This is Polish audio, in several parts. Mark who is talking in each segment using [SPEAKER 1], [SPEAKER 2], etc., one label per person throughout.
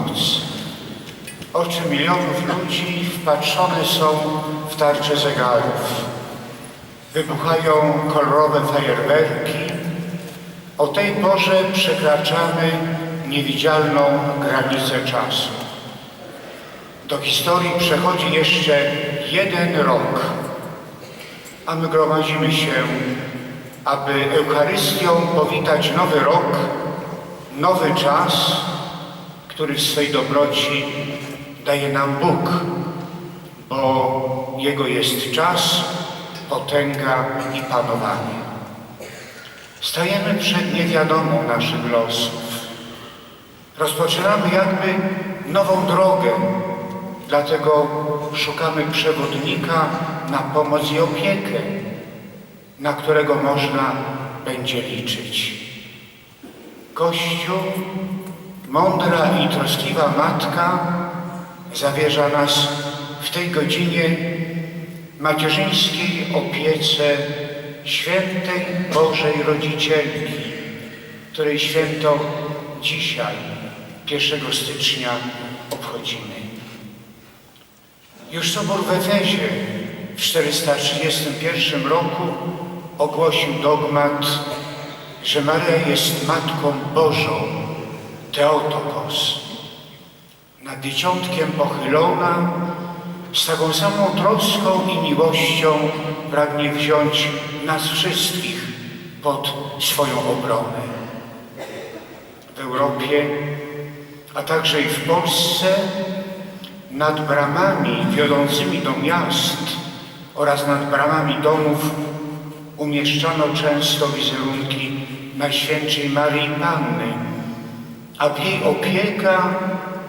[SPEAKER 1] północ. Oczy milionów ludzi wpatrzone są w tarcze zegarów. Wybuchają kolorowe fajerwerki. O tej porze przekraczamy niewidzialną granicę czasu. Do historii przechodzi jeszcze jeden rok, a my gromadzimy się, aby Eucharystią powitać nowy rok, nowy czas, który w swej dobroci daje nam Bóg, bo Jego jest czas, potęga i panowanie. Stajemy przed niewiadomą naszych losów. Rozpoczynamy jakby nową drogę, dlatego szukamy przewodnika na pomoc i opiekę, na którego można będzie liczyć. Kościół, mądra i troskliwa Matka, zawierza nas w tej godzinie macierzyńskiej opiece świętej Bożej Rodzicielki, której święto dzisiaj, 1 stycznia, obchodzimy. Już Sobór w Efezie w 431 roku ogłosił dogmat, że Maria jest Matką Bożą, Teotokos. Nad dzieciątkiem pochylona, z taką samą troską i miłością pragnie wziąć nas wszystkich pod swoją obronę. W Europie, a także i w Polsce nad bramami wiodącymi do miast oraz nad bramami domów umieszczano często wizerunki Najświętszej Maryi Panny, a w jej opieka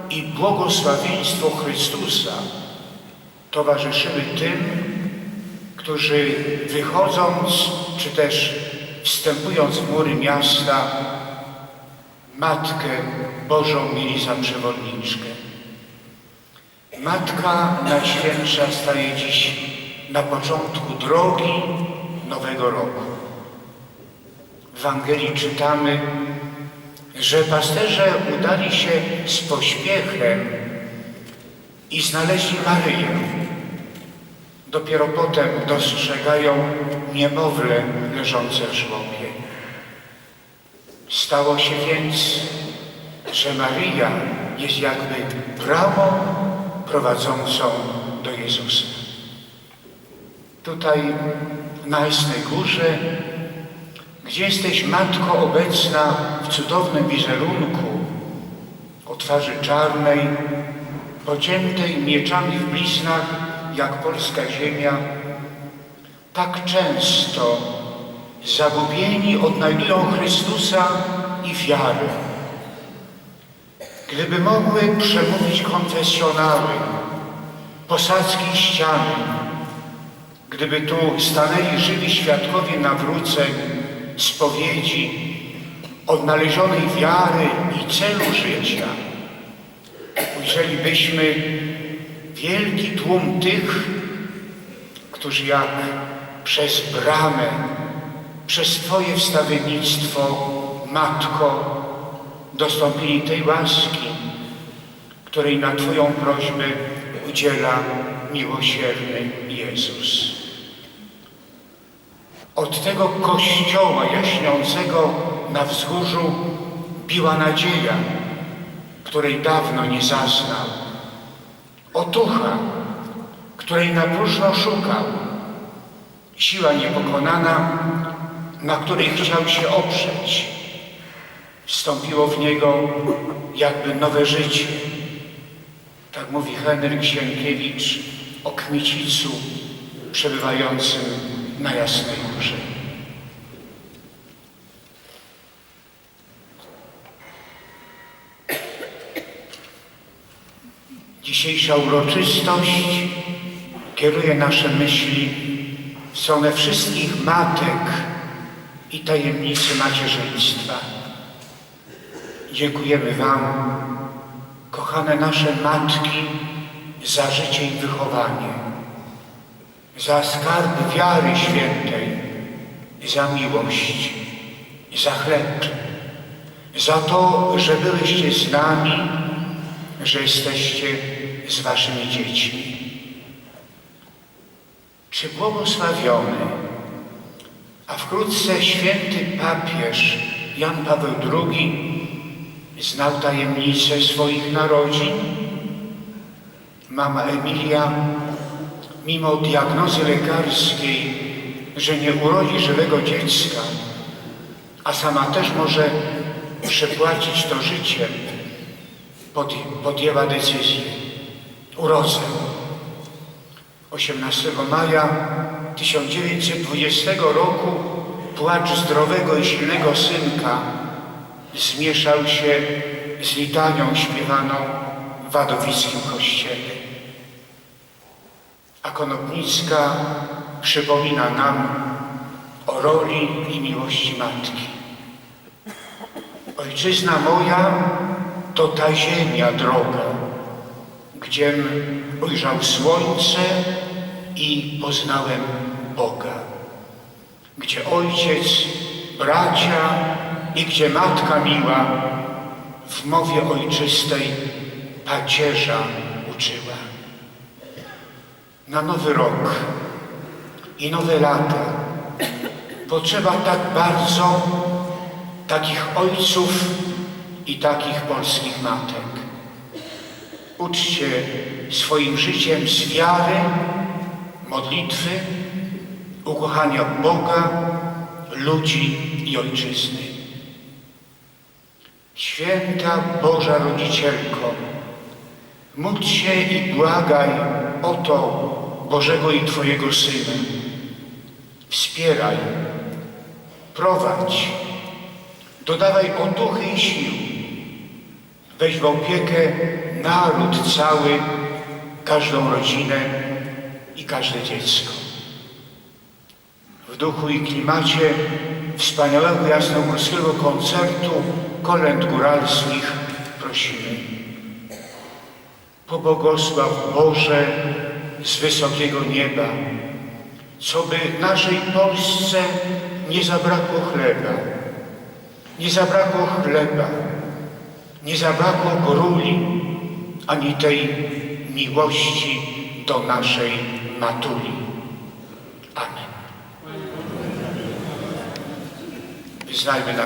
[SPEAKER 1] i błogosławieństwo Chrystusa towarzyszyły tym, którzy wychodząc czy też wstępując w mury miasta Matkę Bożą mieli za przewodniczkę. Matka Najświętsza staje dziś na początku drogi nowego roku. W Ewangelii czytamy, że pasterze udali się z pośpiechem i znaleźli Maryję. Dopiero potem dostrzegają niemowlę leżące w żłobie. Stało się więc, że Maryja jest jakby bramą prowadzącą do Jezusa. Tutaj na Jasnej Górze, gdzie jesteś Matko obecna w cudownym wizerunku o twarzy czarnej, pociętej mieczami w bliznach, jak polska ziemia, tak często zagubieni odnajdują Chrystusa i wiarę. Gdyby mogły przemówić konfesjonały, posadzki ściany, gdyby tu stanęli żywi świadkowie nawróceń, spowiedzi, odnalezionej wiary i celu życia, ujrzelibyśmy wielki tłum tych, którzy jak przez bramę, przez Twoje wstawiennictwo, Matko, dostąpili tej łaski, której na Twoją prośbę udziela miłosierny Jezus. Od tego kościoła jaśniącego na wzgórzu biła nadzieja, której dawno nie zaznał. Otucha, której na próżno szukał. Siła niepokonana, na której chciał się oprzeć. Wstąpiło w niego jakby nowe życie. Tak mówi Henryk Sienkiewicz o Kmicicu przebywającym na Jasnej Górze. Dzisiejsza uroczystość kieruje nasze myśli w stronę wszystkich matek i tajemnicy macierzyństwa. Dziękujemy Wam, kochane nasze matki, za życie i wychowanie, za skarb wiary świętej, za miłość, za chleb, za to, że byłyście z nami że jesteście z waszymi dziećmi. Czy błogosławiony, a wkrótce święty papież Jan Paweł II znał tajemnicę swoich narodzin? Mama Emilia, mimo diagnozy lekarskiej, że nie urodzi żywego dziecka, a sama też może przepłacić to życiem, pod, podjęła decyzję. Urodzę. 18 maja 1920 roku płacz zdrowego i silnego synka zmieszał się z litanią śpiewaną w wadowickim kościele. A Konopnicka przypomina nam o roli i miłości Matki. Ojczyzna moja to ta ziemia droga, gdziem ujrzał słońce i poznałem Boga. Gdzie ojciec, bracia i gdzie matka miła w mowie ojczystej pacierza uczyła. Na nowy rok i nowe lata potrzeba tak bardzo takich ojców i takich polskich matek. Uczcie swoim życiem z wiary, modlitwy, ukochania Boga, ludzi i ojczyzny. Święta Boża Rodzicielko, módl się i błagaj o to Bożego i Twojego Syna. Wspieraj, prowadź, dodawaj otuchy i sił. Weź w opiekę naród cały, każdą rodzinę i każde dziecko. W duchu i klimacie wspaniałego jasnogórskiego koncertu kolęd góralskich prosimy. Pobłogosław Boże z wysokiego nieba, co by naszej Polsce nie zabrakło chleba, nie zabrakło chleba, nie zabrakło gruli, ani tej miłości do naszej matuli. Amen. Wyznajmy na